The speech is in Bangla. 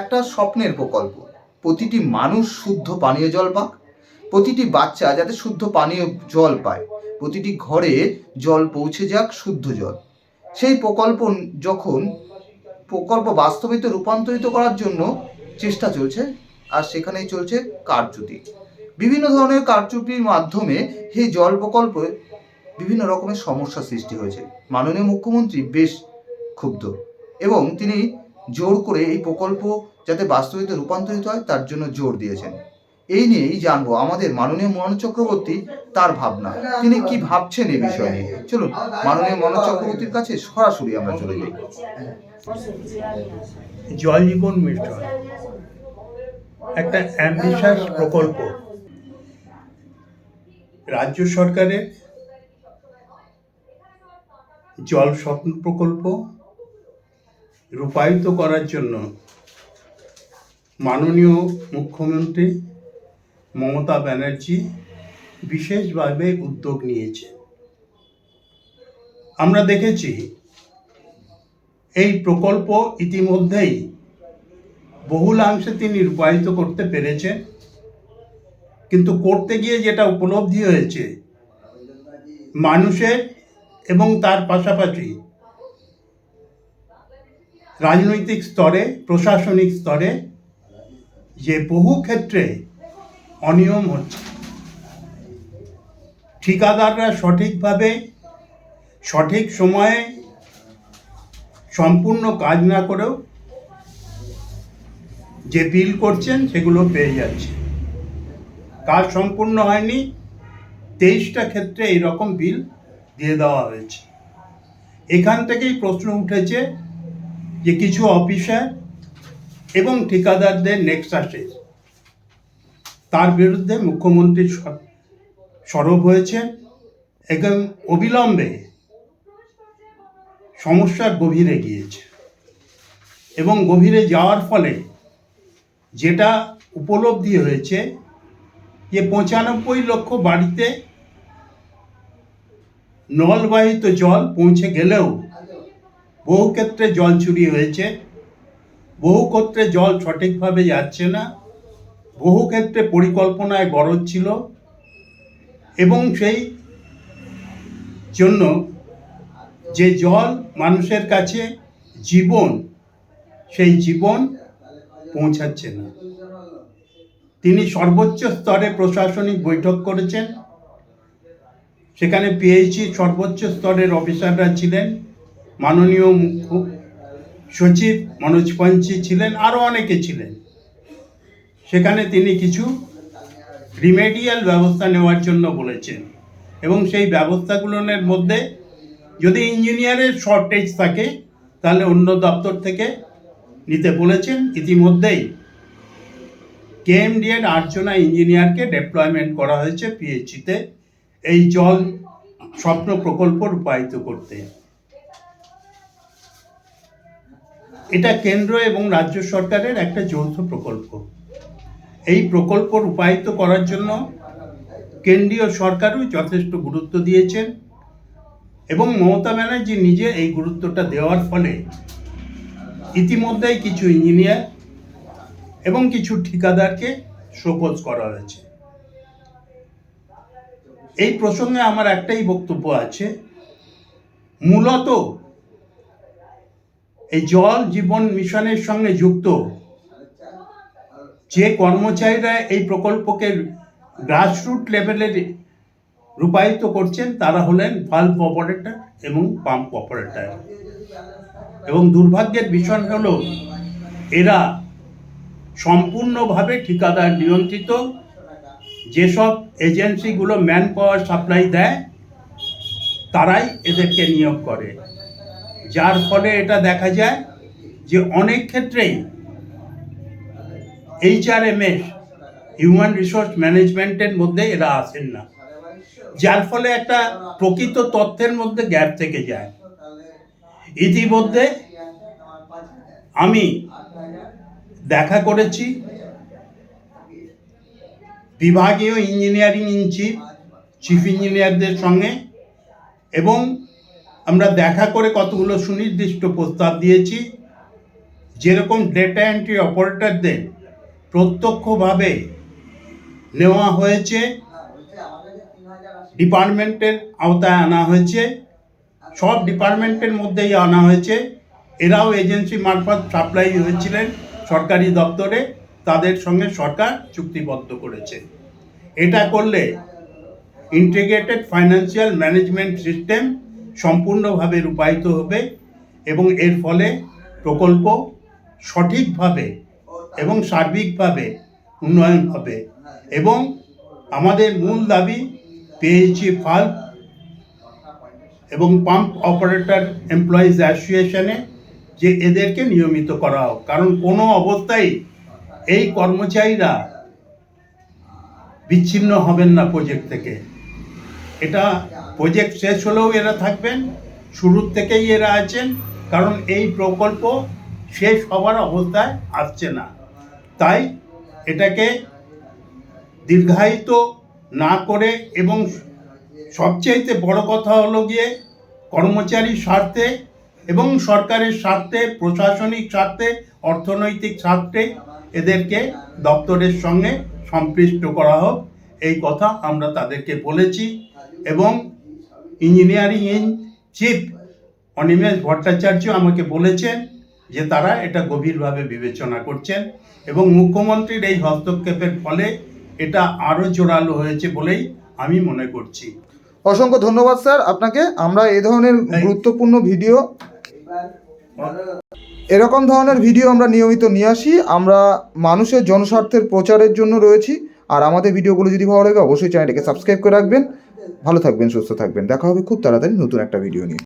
একটা স্বপ্নের প্রকল্প। প্রতিটি মানুষ শুদ্ধ পানীয় জল পাক, প্রতিটি বাচ্চা যাতে শুদ্ধ পানীয় জল পায়, প্রতিটি ঘরে জল পৌঁছে যাক শুদ্ধ জল। সেই প্রকল্প যখন প্রকল্প বাস্তবিত রূপান্তরিত করার জন্য চেষ্টা চলছে, আর সেখানেই চলছে কারচুপি। বিভিন্ন ধরনের কারচুপির মাধ্যমে এই জল প্রকল্পে বিভিন্ন রকমের সমস্যা সৃষ্টি হয়েছে। মাননীয় মুখ্যমন্ত্রী বেশ ক্ষুব্ধ এবং তিনি জোর করে এই প্রকল্প যাতে বাস্তবিত, রূপান্তরিত হয়, তার জন্য জোর দিয়েছেন। এই নিয়েই জানব, আমাদের মাননীয় মনোজ চক্রবর্তী তার ভাবনা। তিনি কি ভাবছেন এই বিষয় নিয়ে? চলুন, মাননীয় মনোজ চক্রবর্তীর কাছে সরাসরি আমরা চলে যাই। জল জীবন মিশন। একটা অ্যাম্বিশাস প্রকল্প। রাজ্য সরকারের জল স্বপ্ন প্রকল্প রূপায়িত করার জন্য মাননীয় মুখ্যমন্ত্রী মমতা ব্যানার্জি বিশেষভাবে উদ্যোগ নিয়েছে আমরা দেখেছি এই প্রকল্প ইতিমধ্যেই বহুলাংশে তিনি রূপায়িত করতে পেরেছেন। কিন্তু করতে গিয়ে যেটা উপলব্ধি হয়েছে, মানুষের এবং তার পাশাপাশি রাজনৈতিক স্তরে, প্রশাসনিক স্তরে যে বহু ক্ষেত্রে অনিয়ম হচ্ছে। ঠিকাদাররা সঠিকভাবে, সঠিক সময়ে সম্পূর্ণ কাজ না করেও যে বিল করছেন সেগুলো পেয়ে যাচ্ছে। কাজ সম্পূর্ণ হয়নি, তেইশটা ক্ষেত্রে এইরকম বিল দিয়ে দেওয়া হয়েছে। এখান থেকেই প্রশ্ন উঠেছে যে কিছু অফিসার এবং ঠিকাদারদের নেক্সাসে তার বিরুদ্ধে মুখ্যমন্ত্রী সরব হয়েছেন এবং অবিলম্বে সমস্যার গভীরে গিয়েছে এবং গভীরে যাওয়ার ফলে যেটা উপলব্ধি হয়েছে যে পঁচানব্বই লক্ষ বাড়িতে নলবাহিত জল পৌঁছে গেলেও বহু ক্ষেত্রে জল চুরি হয়েছে, বহু ক্ষেত্রে জল সঠিকভাবে যাচ্ছে না, বহু ক্ষেত্রে পরিকল্পনায় গরজ ছিল এবং সেই জন্য যে জল মানুষের কাছে জীবন, সেই জীবন পৌঁছাচ্ছে না। তিনি সর্বোচ্চ স্তরে প্রশাসনিক বৈঠক করেছেন। সেখানে পিএইচি সর্বোচ্চ স্তরের অফিসাররা ছিলেন। মাননীয় মুখ্য সচিব মনোজ পঞ্চি ছিলেন আরও অনেকে ছিলেন। সেখানে তিনি কিছু রিমেডিয়াল ব্যবস্থা নেওয়ার জন্য বলেছেন। এবং সেই ব্যবস্থাগুলোর মধ্যে যদি ইঞ্জিনিয়ারের শর্টেজ থাকে, তাহলে অন্য দপ্তর থেকে নিতে বলেছেন। ইতিমধ্যেই কেএমডি এর আটজনা ইঞ্জিনিয়ারকে ডেপ্লয়মেন্ট করা হয়েছে পিএইচিতে এই জল স্বপ্ন প্রকল্প রূপায়িত করতে। এটা কেন্দ্র এবং রাজ্য সরকারের একটা যৌথ প্রকল্প। এই প্রকল্প রূপায়িত করার জন্য কেন্দ্রীয় সরকারও যথেষ্ট গুরুত্ব দিয়েছেন এবং মমতা ব্যানার্জি নিজে এই গুরুত্বটা দেওয়ার ফলে ইতিমধ্যেই কিছু ইঞ্জিনিয়ার এবং কিছু ঠিকাদারকে শোকজ করা হয়েছে। এই প্রসঙ্গে আমার একটাই বক্তব্য আছে। মূলত এই জল জীবন মিশনের সঙ্গে যুক্ত। যে কর্মচারীরা এই প্রকল্পকে গ্রাসরুট লেভেলে রূপায়িত করছেন, তারা হলেন ভাল্ভ অপারেটর এবং পাম্প অপারেটর এবং দুর্ভাগ্যের বিষয় হলো, এরা সম্পূর্ণভাবে ঠিকাদার নিয়ন্ত্রিত। যেসব এজেন্সিগুলো ম্যান পাওয়ার সাপ্লাই দেয়, তারাই এদেরকে নিয়োগ করে। যার ফলে এটা দেখা যায় যে অনেক ক্ষেত্রেই এইচআরএমএস হিউম্যান রিসোর্স ম্যানেজমেন্টের মধ্যে এরা আসেন না। যার ফলে একটা প্রকৃত তথ্যের মধ্যে গ্যাপ থেকে যায়। ইতিমধ্যে আমি দেখা করেছি বিভাগীয় ইঞ্জিনিয়ারিং ইন চিফ চিফ ইঞ্জিনিয়ারদের সঙ্গে এবং আমরা দেখা করে কতগুলো সুনির্দিষ্ট প্রস্তাব দিয়েছি। যেরকম ডেটা এন্ট্রি অপারেটরদের প্রত্যক্ষভাবে নেওয়া হয়েছে, ডিপার্টমেন্টের আওতায় আনা হয়েছে, সব ডিপার্টমেন্টের মধ্যেই আনা হয়েছে। এরাও এজেন্সি মারফত সাপ্লাই হয়েছিলেন সরকারি দপ্তরে, তাদের সঙ্গে সরকার চুক্তিবদ্ধ করেছে। এটা করলে ইন্টিগ্রেটেড ফাইন্যান্সিয়াল ম্যানেজমেন্ট সিস্টেম সম্পূর্ণভাবে রূপায়িত হবে এবং এর ফলে প্রকল্প সঠিকভাবে এবং সার্বিকভাবে উন্নয়ন হবে। এবং আমাদের মূল দাবি পিএইচই ফাল্ক এবং পাম্প অপারেটর এমপ্লয়িজ অ্যাসোসিয়েশনে যে এদেরকে নিয়মিত করা হোক। কারণ কোনো অবস্থায় এই কর্মচারীরা বিচ্ছিন্ন হবেন না প্রজেক্ট থেকে। এটা প্রজেক্ট শেষ হলেও এরা থাকবেন শুরুর থেকেই এরা আছেন, কারণ এই প্রকল্প শেষ হওয়ার অবস্থায় আসছে না। তাই এটাকে দীর্ঘায়িত না করে এবং সবচাইতে বড় কথা হলো গিয়ে কর্মচারীর স্বার্থে এবং সরকারের স্বার্থে, প্রশাসনিক স্বার্থে, অর্থনৈতিক স্বার্থে এদেরকে দপ্তরের সঙ্গে সম্পৃক্ত করা হোক, এই কথা আমরা তাদেরকে বলেছি। এবং engineering in chief Animesh Bhattacharya আমাকে বলেছেন যে তারা এটা গভীরভাবে বিবেচনা করছেন এবং মুখ্যমন্ত্রীর এই হস্তক্ষেপের ফলে এটা আরও জোরালো হয়েছে বলেই আমি মনে করছি। অসংখ্য ধন্যবাদ স্যার। আপনাকে আমরা এ ধরনের গুরুত্বপূর্ণ ভিডিও এরকম ধরনের ভিডিও আমরা নিয়মিত নিয়ে আসি। আমরা মানুষের জনস্বার্থের প্রচারের জন্য রয়েছি। আর আমাদের ভিডিওগুলো যদি ভালো লাগে অবশ্যই চ্যানেলটাকে সাবস্ক্রাইব করে রাখবেন। ভালো থাকবেন সুস্থ থাকবেন। দেখা হবে খুব তাড়াতাড়ি নতুন একটা ভিডিও নিয়ে।